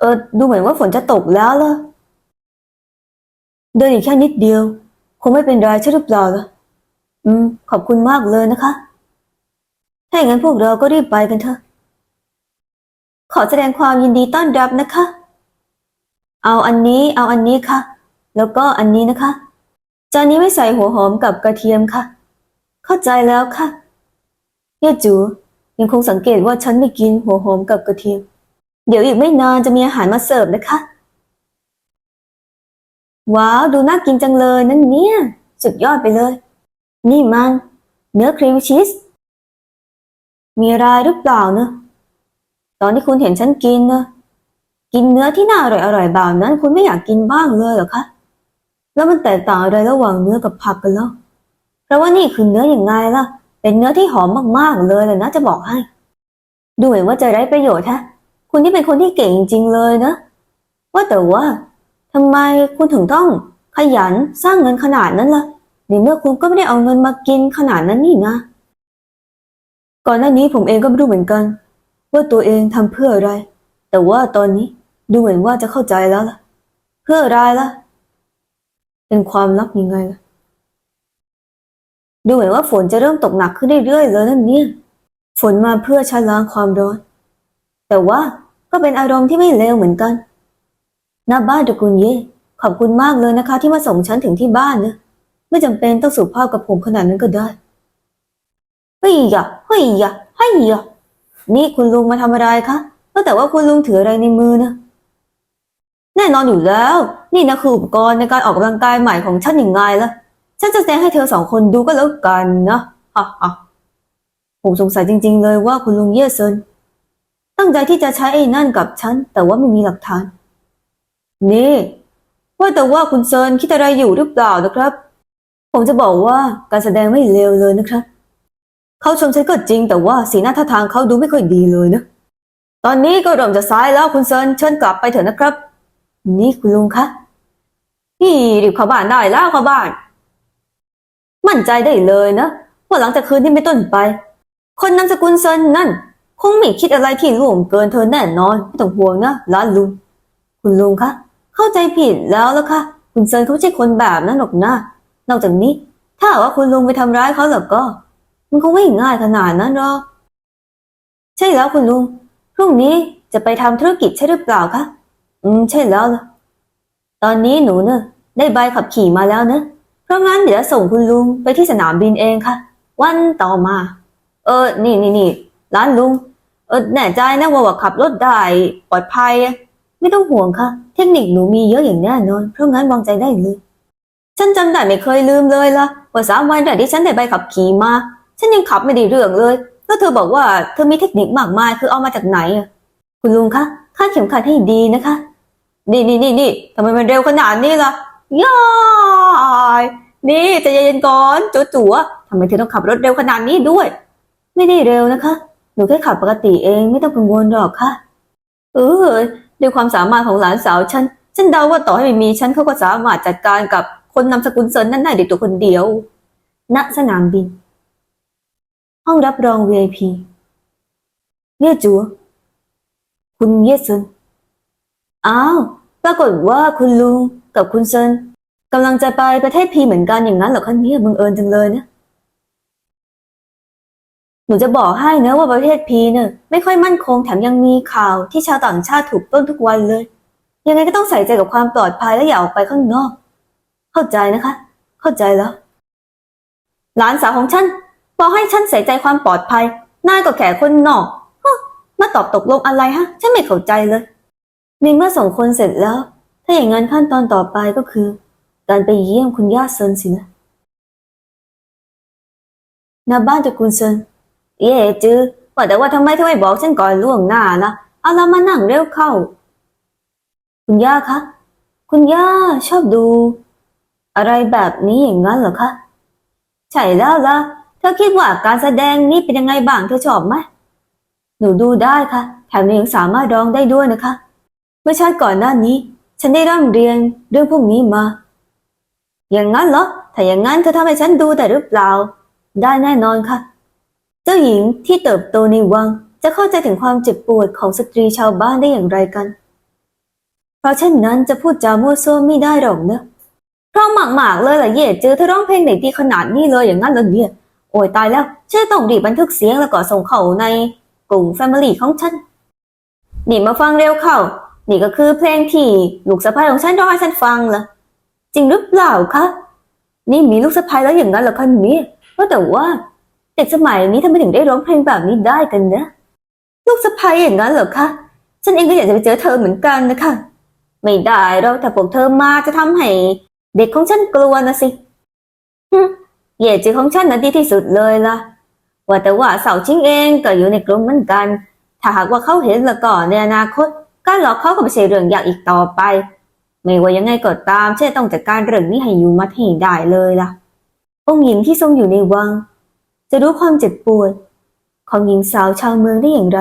เออ ดูเหมือนว่าฝนจะตกแล้วล่ะ เดินอีกแค่นิดเดียว คงไม่เป็นไรใช่หรือเปล่าล่ะ อืม ขอบคุณมากเลยนะคะ ถ้าอย่างนั้นพวกเราก็รีบไปกันเถอะ ขอแสดงความยินดีต้อนรับนะคะ เอาอันนี้ เอาอันนี้ค่ะ แล้วก็อันนี้นะคะ จานนี้ไม่ใส่หัวหอมกับกระเทียมค่ะ เข้าใจแล้วค่ะเย่จูยังคงสังเกตว่าฉันไม่กินหัวหอมกับกระเทียม เดี๋ยวอีกไม่นานจะมีอาหารมาเสิร์ฟนะคะ ว้าว ดูน่ากินจังเลยนั่นเนี่ย สุดยอดไปเลย นี่มัน เนื้อครีมชีส มีอะไรหรือเปล่าเนอะตอนที่คุณเห็นฉันกินเนอะกินเนื้อที่น่าอร่อยอร่อยๆแบบนั้น คุณไม่อยากกินบ้างเลยเหรอคะ แล้วมันแตกต่างอะไรระหว่างเนื้อกับผักกันแล้วเพราะว่านี่คือเนื้ออย่างไงล่ะ เป็นเนื้อที่หอมมากๆเลยเลยนะจะบอกให้ ดูเหมือนว่าจะไร้ประโยชน์ฮะ คุณที่เป็นคนที่เก่งจริงเลยนะ ว่าแต่ว่าทำไมคุณถึงต้องขยันสร้างเงินขนาดนั้นล่ะในเมื่อคุณก็ไม่ได้เอาเงินมากินขนาดนั้นนี่นะ ก่อนหน้านี้ผมเองก็ไม่รู้เหมือนกัน ว่าตัวเองทำเพื่ออะไร แต่ว่าตอนนี้ดูเหมือนว่าจะเข้าใจแล้วล่ะ เพื่ออะไรล่ะ เป็นความลับยังไงล่ะ ดูเหมือนว่าฝนจะเริ่มตกหนักขึ้นเรื่อยๆเลยนั่นเนี่ย ฝนมาเพื่อชะล้างความร้อน แต่ว่าก็เป็นอารมณ์ที่ไม่เลวเหมือนกันนาบ้านตระกูลเย่ขอบคุณมากเลยนะคะ ที่มาส่งฉันถึงที่บ้านนะไม่จำเป็นต้องสุภาพกับผมขนาดนั้นก็ได้เฮ้ยยะเฮ้ยยะเฮ้ยยะนี่คุณลุงมาทำอะไรคะก็แต่ว่าคุณลุงถืออะไรในมือนะแน่นอนอยู่แล้ว นี่นะคืออุปกรณ์ในการออกกำลังกายใหม่ของฉันอย่างไงล่ะ ฉันจะแสดงให้เธอสองคนดูก็แล้วกันนะฮ่าฮ่าผมสงสัยจริง ๆ เลยว่าคุณลุงเย่เซิน ตั้งใจที่จะใช้ไอ้นั่นกับฉัน แต่ว่าไม่มีหลักฐาน นี่ ว่าแต่ว่าคุณเซินคิดอะไรอยู่หรือเปล่านะครับ ผมจะบอกว่าการแสดงไม่เลวเลยนะครับ เขาชมฉันก็จริงแต่ว่าสีหน้าท่าทางเขาดูไม่ค่อยดีเลยนะ ตอนนี้ก็เริ่มจะสายแล้วคุณเซินเชิญกลับไปเถอะนะครับ นี่คุณลุงคะนี่รีบเข้าบ้านได้แล้วเข้าบ้าน มั่นใจได้เลยนะว่าหลังจากคืนนี้เป็นต้นไป คนนามสกุลเซินนั่น คงไม่คิดอะไรที่ล่วงเกินเธอแน่นอนไม่ต้องห่วงนะล้านลุงคุณลุงคะเข้าใจผิดแล้วล้วค่ะ คุณเซินเขาไม่ใช่คนแบบนั้นหรอกนะนอกจากนี้ ถ้าว่าคุณลุงไปทำร้ายเขาแล้วก็ มันคงไม่ง่ายขนาดนั้นหรอกใช่แล้วคุณลุงพรุ่งนี้จะไปทำธุรกิจใช่หรือเปล่าคะอืมใช่แล้วละตอนนี้หนูเนอะได้ใบขับขี่มาแล้วนะเพราะงั้นเดี๋ยวส่งคุณลุงไปที่สนามบินเองค่ะ วันต่อมา เออนี่นี่นี่ร้านลุง เออแน่ใจนะว่าขับรถได้ปลอดภัย ไม่ต้องห่วงค่ะ เทคนิคหนูมีเยอะอย่างแน่นอนเพราะงั้นวางใจได้เลย ฉันจำได้ไม่เคยลืมเลยละว่าสามวันแรกที่ฉันได้ใบขับขี่มา ฉันยังขับไม่ได้เรื่องเลย แล้วเธอบอกว่าเธอมีเทคนิคมากมายคือเอามาจากไหนอะคุณลุงคะคาดเข็มขัดให้ดีนะคะ นี่นี่นี่นี่ทำไมมันเร็วขนาดนี้ล่ะย่ายนี่ใจะเย็นก่อนจัวจัวๆทำไมเธอต้องขับรถเร็วขนาดนี้ด้วย ไม่ได้เร็วนะคะ นูแค่ขับปกติเองไม่ต้องกังวลหรอกค่ะ เออด้วยความสามารถของหลานสาวฉัน ฉันเดาว่าต่อให้ไม่มีฉันเขาก็สามารถจัดการกับคนนามสกุลเซินนั่นได้ด้วยตัวคนเดียว ณ สนามบิน ห้องรับรอง VIP เย่จัว คุณเย่เซิน อ้าว ปรากฏว่าคุณลุงกับคุณเซินกำลังจะไปประเทศพีเหมือนกันอย่างนั้นเหรอคะเนี่ยบังเอิญจังเลยนะ นูจะบอกให้นะว่าประเทศพีเนี่ยไม่ค่อยมั่นคงแถมยังมีข่าวที่ชาวต่างชาติถูกปล้นทุกวันเลย ยังไงก็ต้องใส่ใจกับความปลอดภัยและอย่าออกไปข้างนอก เข้าใจนะคะ เข้าใจแล้ว หลานสาวของฉันบอกให้ฉันใส่ใจความปลอดภัยนายก็แค่คนนอกฮะมาตอบตกลงอะไรฮะ ฉันไม่เข้าใจเลยในเมื่อส่งคนเสร็จแล้ว ถ้าอย่างนั้นขั้นตอนต่อไปก็คือ การไปเยี่ยมคุณย่าเซินสินะณบ้านตระกูลเซิน เย่จื้อว่าแต่ว่าทำไมเธอไม่บอกฉันก่อนล่วงหน้าล่ะเอาเรามานั่งเร็วเข้า คุณย่าคะ คุณย่าชอบดู อะไรแบบนี้อย่างนั้นเหรอคะ ใช่แล้วล่ะ เธอคิดว่าการแสดงนี้เป็นยังไงบ้างเธอชอบไหมหนูดูได้ค่ะ แถมยังสามารถร้องได้ด้วยนะคะ เมื่อชาติก่อนหน้านี้ ฉันได้ร่ำเรียนเรื่องพวกนี้มา อย่างนั้นเหรอ ถ้าอย่างนั้นเธอทำให้ฉันดูแต่หรือเปล่า ได้แน่นอนค่ะ เจ้าหญิงที่เติบโตในวังจะเข้าใจถึงความเจ็บปวดของสตรีชาวบ้านได้อย่างไรกัน เพราะเช่นนั้นจะพูดจามั่วซั่วไม่ได้หรอกเนะเพราะหมากๆเลยล่ะเย่เจอเธอร้องเพลงไหนดีขนาดนี้เลยอย่างนั้นเหรอเนี่ยโอ้ยตายแล้วฉันต้องรีบบันทึกเสียงแล้วก็ส่งเข้าในกลุ่มแฟมิลี่ของฉัน นี่มาฟังเร็วเข้า นี่ก็คือเพลงที่ลูกสะใภ้ของฉันร้องให้ฉันฟังล่ะ จริงหรือเปล่าคะ นี่มีลูกสะใภ้แล้วอย่างนั้นเหรอคะเนี่ยว่าแต่ว่า เด็กสมัยนี้ทำไมถึงได้ร้องเพลงแบบนี้ได้กันนะ ลูกสะใภ้อย่างนั้นเหรอคะฉันเองก็อยากจะไปเจอเธอเหมือนกันนะคะ ไม่ได้หรอกแต่พวกเธอมาจะทำให้ เด็กของฉันกลัวนะสิฮึเหย่จือของฉันนะดีที่สุดเลยล่ะ ว่าแต่ว่าเสาชิงเองก็อยู่ในกลุ่มเหมือนกัน ถ้าหากว่าเขาเห็นแล้วก็ในอนาคต การหลอกเขาก็ไม่ใช่เรื่องยากอีกต่อไป ไม่ว่ายังไงก็ตามฉันจะต้องจัดการเรื่องนี้ให้อยู่มัดให้ได้เลยล่ะ องค์หญิงที่ทรงอยู่ในวัง จะรู้ความเจ็บปวด ของหญิงสาวชาวเมืองได้อย่างไร